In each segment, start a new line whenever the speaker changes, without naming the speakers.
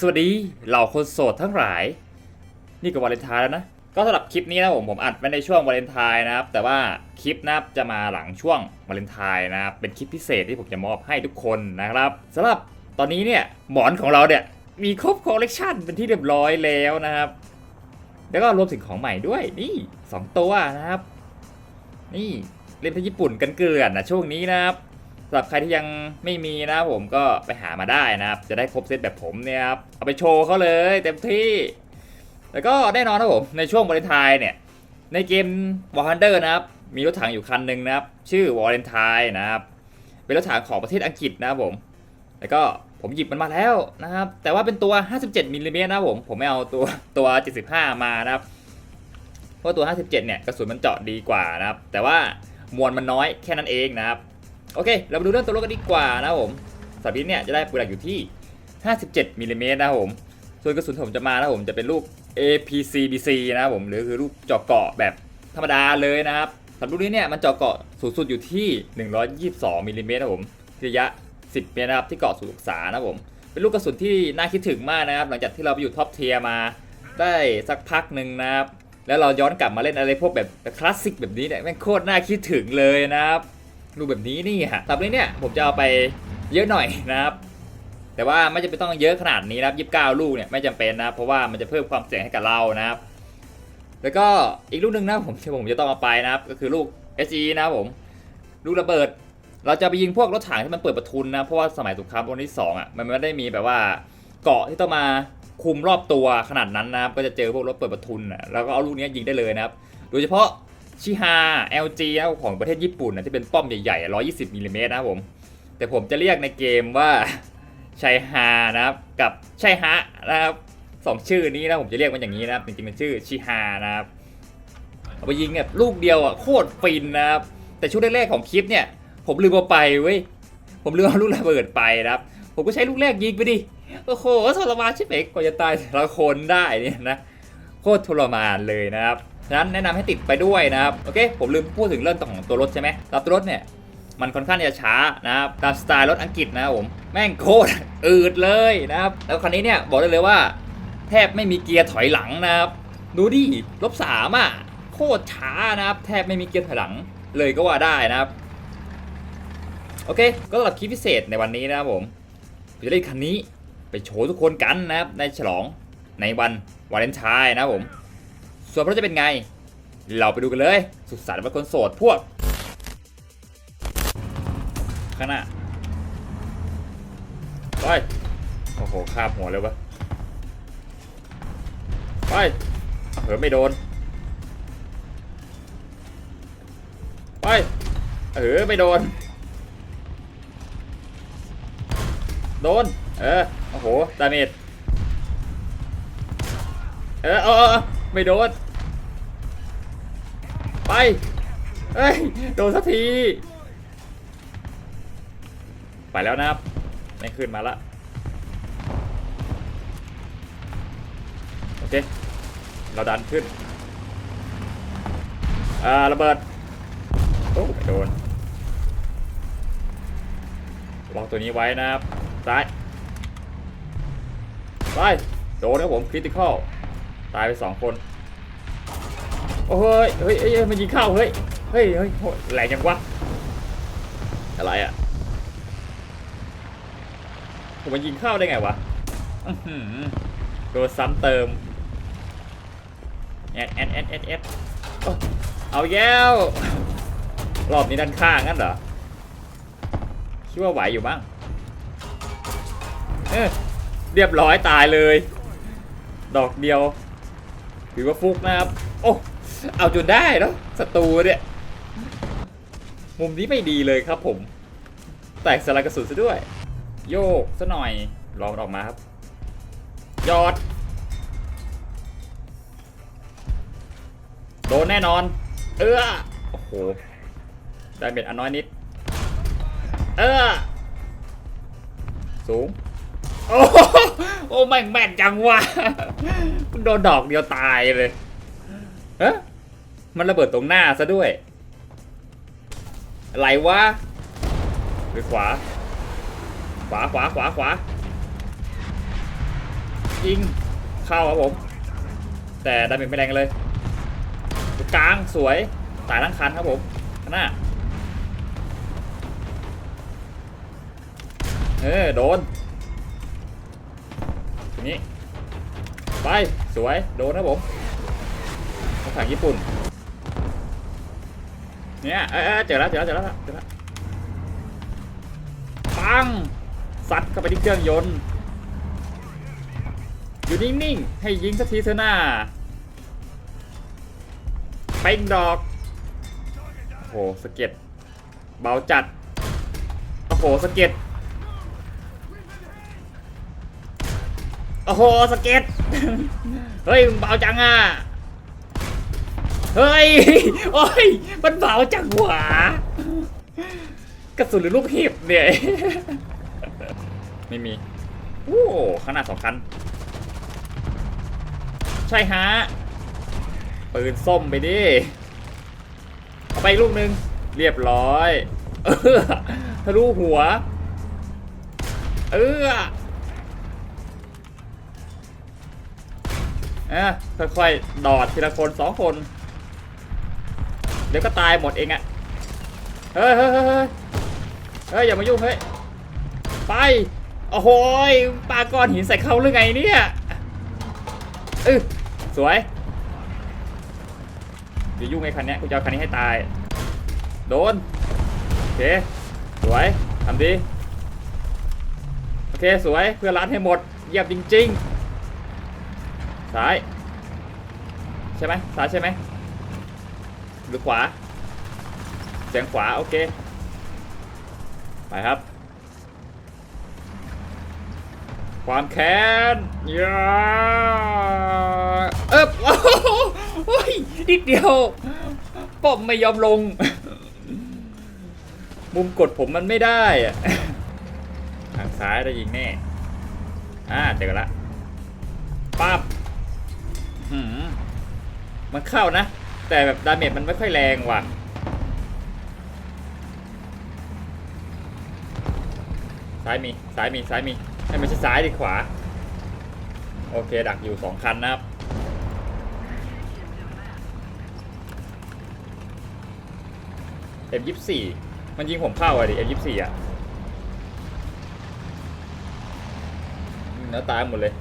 สวัสดีเหล่าคนโสดทั้งหลาย นี่ก็วาเลนไทน์แล้วนะ ก็สำหรับคลิปนี้นะผมผมอัดไว้ในช่วงวาเลนไทน์นะครับ แต่ว่าคลิปนะครับจะมาหลังช่วงวาเลนไทน์นะครับเป็นคลิปพิเศษที่ผมจะมอบให้ทุกคนนะครับสำหรับตอนนี้เนี่ยหมอนของเราเนี่ยมีครบคอลเลกชันเป็นที่เรียบร้อยแล้วนะครับ แล้วก็รวมถึงของใหม่ด้วยนี่สองตัวนะครับ นี่เล่นที่ญี่ปุ่นกันเกลื่อนนะช่วงนี้นะครับ สำหรับใครที่ยังไม่มีนะผมก็ไปหามาได้นะครับ จะได้ครบเซตแบบผมเนี่ยครับ เอาไปโชว์เขาเลยเต็มที่ แล้วก็แน่นอนนะผม ในช่วงวาเลนไทน์เนี่ย ในเกม War Thunder นะครับ มีรถถังอยู่คันหนึ่งนะครับ ชื่อ War l e n t i n e นะครับ เป็นรถถังของประเทศอังกฤษนะครับผม แล้วก็ผมหยิบมันมาแล้วนะครับ แต่ว่าเป็นตัว 57มิลลิเมตรนะผม ผมไม่เอาตัวตัว 75 มานะครับ เพราะตัว 57 เนี่ยกระสุนมันเจาะดีกว่านะครับ แต่ว่ามวลมันน้อยแค่นั้นเองนะครับ โอเค เรามาดูเรื่องตัวรถกันดีกว่านะครับผมสับนี้เนี่ยจะได้ปืนหลักอยู่ที่ 57มิลลิเมตรนะครับผม ส่วนกระสุนผมจะมานะครับผมจะเป็นลูก APCBC นะครับผมหรือคือลูกเจาะเกาะแบบธรรมดาเลยนะครับสำหรับลูกนี้เนี่ยมันเจาะเกาะสูงสุดอยู่ที่ 122มิลลิเมตรนะครับผมระยะ 10 เมตรนะครับที่เกาะสุศึกษานะครับผมเป็นลูกกระสุนที่น่าคิดถึงมากนะครับ หลังจากที่เราไปอยู่ท็อปเทียร์มาได้สักพักหนึ่งนะครับแล้วเราย้อนกลับมาเล่นอะไรพวกแบบคลาสสิกแบบนี้เนี่ยแม่งโคตรน่าคิดถึงเลยนะครับ ลูกแบบนี้นี่ฮะสำหรับนี้เนี่ยผมจะเอาไปเยอะหน่อยนะครับ แต่ว่าไม่จำเป็นต้องเยอะขนาดนี้นะครับ 29 ลูกเนี่ยไม่จำเป็นนะครับเพราะว่ามันจะเพิ่มความเสี่ยงให้กับเรานะครับ แล้วก็อีกลูกหนึ่งนะผมที่ผมจะต้องเอาไปนะครับ ก็คือลูก SE นะครับผม ลูกระเบิด เราจะไปยิงพวกรถถังที่มันเปิดประทุนนะเพราะว่าสมัยสงครามโลกที่สองอะมันไม่ได้มีแบบว่าเกาะที่ต้องมาคุมรอบตัวขนาดนั้นนะครับก็จะเจอพวกรถเปิดประทุนอะแล้วก็เอาลูกนี้ยิงได้เลยนะครับ โดยเฉพาะ ชิฮา LG นะของประเทศญี่ปุ่นนะที่เป็นป้อมใหญ่ๆ 120มิลลิเมตรนะครับผม แต่ผมจะเรียกในเกมว่าชัยฮานะครับ กับชัยฮะนะครับสองชื่อนี้นะผมจะเรียกมันอย่างนี้นะครับ จริงๆมันชื่อชิฮานะครับเอาไปยิงเนี่ยลูกเดียวอะโคตรฟินนะครับ แต่ช่วงแรกๆของคลิปเนี่ย ผมลืมเอาไปเว้ยผมลืมเอาลูกระเบิดไปนะครับ ผมก็ใช้ลูกแรกยิงไปดิโอ้โหทรมานชิบเอกกว่าจะตายแต่ละคนได้เนี่ยนะโคตรทรมานเลยนะครับ ฉะนั้นแนะนำให้ติดไปด้วยนะครับ โอเค ผมลืมพูดถึงเรื่องของตัวรถใช่ไหมตัวรถเนี่ย มันค่อนข้างจะช้านะครับ ตามสไตล์รถอังกฤษนะครับผม แม่งโคตรอืดเลยนะครับ แล้วคันนี้เนี่ยบอกได้เลยว่า แทบไม่มีเกียร์ถอยหลังนะครับ ดูดิ ลบสามอะ โคตรช้านะครับ แทบไม่มีเกียร์ถอยหลังเลยก็ว่าได้นะครับ โอเค ก็สำหรับคลิปพิเศษในวันนี้นะครับผมผมจะได้คันนี้ไปโชว์ทุกคนกันนะครับในฉลองในวันวาเลนไทน์นะครับผม ส่วนเพราะจะเป็นไง เราไปดูกันเลย สุขสันต์วันคนโสดพวกข้างหน้าไปโอ้โหคาบหัวเลยวะไปเผลอไม่โดนไปเออไม่โดน โดน เออ โอ้โห ดาเมจ เออเออไม่โดน ไปเฮ้ย โดนสักที ไปแล้วนะครับไม่ขึ้นมาละ โอเค เราดันขึ้น อ่า ระเบิด โอ้ไม่โดนล็อกตัวนี้ไว้นะครับ ซ้าย ไป โดนครับผมคริติคอลตายไปสองคน โอ้ยเฮ้ยเฮ้ยมันยิงเข้าเฮ้ยเฮ้ยเฮ้ยโหแรงจังวะอะไรอะผมมันยิงเข้าได้ไงวะโดนซ้ำเติมแอดแอดแอดแอดแอดเอาแย้วรอบนี้ด้านข้างงั้นเหรอคิดว่าไหวอยู่บ้างเออเรียบร้อยตายเลย ดอกเดียวถือว่าฟุกนะครับ โอ้ เอาจนได้เนาะศัตรูเนี่ย มุมนี้ไม่ดีเลยครับผม แตกสลายกระสุนซะด้วย โยกซะหน่อยรอมันออกมาครับ ยอด โดนแน่นอน เออโอ้โห ได้เบ็ดอันน้อยนิด เออสูง โอ้โหโอ้แม่งแม่นจังวะมันโดนดอกเดียวตายเลย เอ๊ะมันระเบิดตรงหน้าซะด้วย อะไรวะไปขวา ขวาขวาขวาขวายิงเข้าครับผม แต่ดาเมจไม่แรงเลยกลางสวยตายทั้งคันครับผมข้างหน้าเออโดนนี้ไปสวยโดนนะผม ถังญี่ปุ่น เนี่ยเออเจอแล้วเจอแล้วเจอแล้วเจอแล้วปังซัดเข้าไปที่เครื่องยนต์ อยู่นิ่งๆ ให้ยิงสักทีเถอะหน้าเป้งดอกโอ้โหสเก็ดเบาจัดโอ้โหสเก็ดโอ้โหสเก็ตเฮ้ยเบาจังอะ เฮ้ย โอ้ย มันเบาจังหวะกระสุนหรือลูกเห็บเนี่ย ไม่มี โอ้ขางหนาดสองคัน ใช่ฮะ ปืนส้มไปดิ เอาไปอีกลูกหนึ่งเรียบร้อย เออทะลุหัว เอออะค่อยๆ ดอดทีละคนสองคน เดี๋ยวก็ตายหมดเองอะเฮ้ยเฮ้ยเฮ้ยเฮ้ยอย่ามายุ่งเฮ้ยไปโอ้โหยปาก้อนหินใส่เขาหรือไงเนี่ยเออสวยอย่ายุ่งไอ้คันนี้กูจะเอาคันนี้ให้ตาย โดนโอเคสวยทำดีโอเคสวยเพื่อร้านให้หมดเยี่ยมจริงๆซ้ายใช่ไหมซ้ายใช่ไหม หรือขวาเสียงขวา โอเค ไปครับ ความแค้นยาเอ๊บโอ้โหโอ้ยนิดเดียวป้อมไม่ยอมลง มุมกดผมมันไม่ได้อะทางซ้ายได้ยิงแน่อ่าเจอละปั๊บมมันเข้านะ แต่แบบดาเมจมันไม่ค่อยแรงว่ะ ซ้ายมี ซ้ายมี ซ้ายมีให้มันใช่ซ้ายดีขวา โอเค ดักอยู่สองคันนะครับเอ็มยีมันยิงผมเข้าอะดิเอ็มยี่สี่อะแล้วตายหมดเลย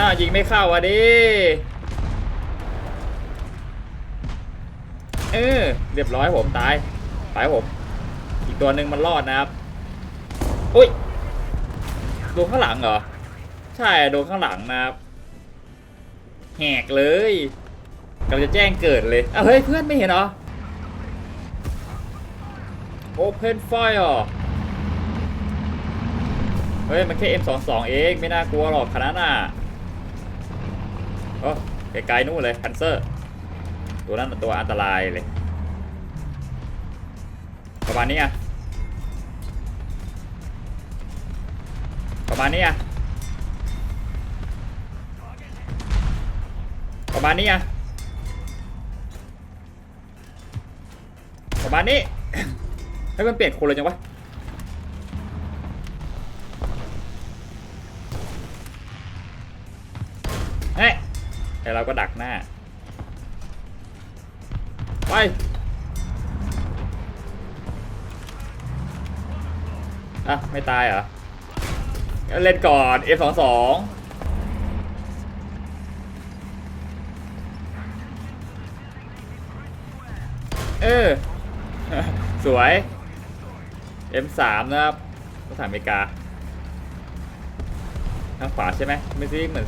อ่ายิงไม่เข้าอะดิ เออ เรียบร้อยผมตายไปผม อีกตัวหนึ่งมันรอดนะครับ อุ้ยโดนข้างหลังเหรอ ใช่โดนข้างหลังนะครับ แหกเลยกำลังจะแจ้งเกิดเลยอ้าเฮ้ยเพื่อนไม่เห็นเหรอ Open Fire เฮ้ย มันแค่ M22 เอง ไม่น่ากลัวหรอกขนาดน่ะ โอ้ไกลๆนู่นเลยพันเซอร์ ตัวนั้นตัวอันตรายเลยประมาณนี้อะประมาณนี้อะประมาณนี้อะประมาณนี้ให้มันเปลี่ยนคนเลยจังวะ ไอเราก็ดักหน้า ไป อะ ไม่ตายเหรอ เล่นก่อน F22 เออ สวย M3 นะครับภาษาอเมริกา ทางขวาใช่ไหมไม่ใช่เหมือน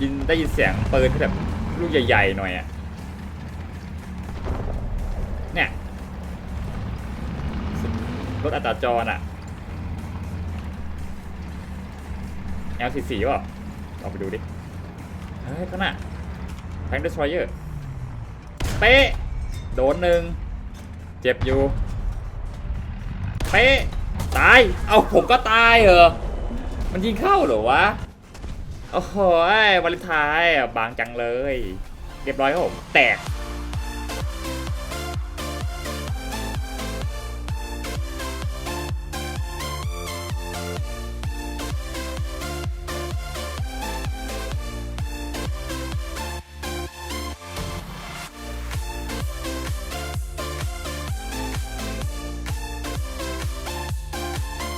ยินได้ยินเสียงปืนที่แบบลูกใหญ่ๆหน่อยอะเนี่ยรถอัตราจรอะ L44 เปล่าลองไปดูดิ เฮ้ยข้างหน้าแทง destroyer เป๊ะโดนหนึ่งเจ็บอยู่เป๊ะตาย เอาผมก็ตายเหรอ มันยิงเข้าเหรอวะ โอ้โหวาเลนไทน์บางจังเลย เรียบร้อยครับผม แตก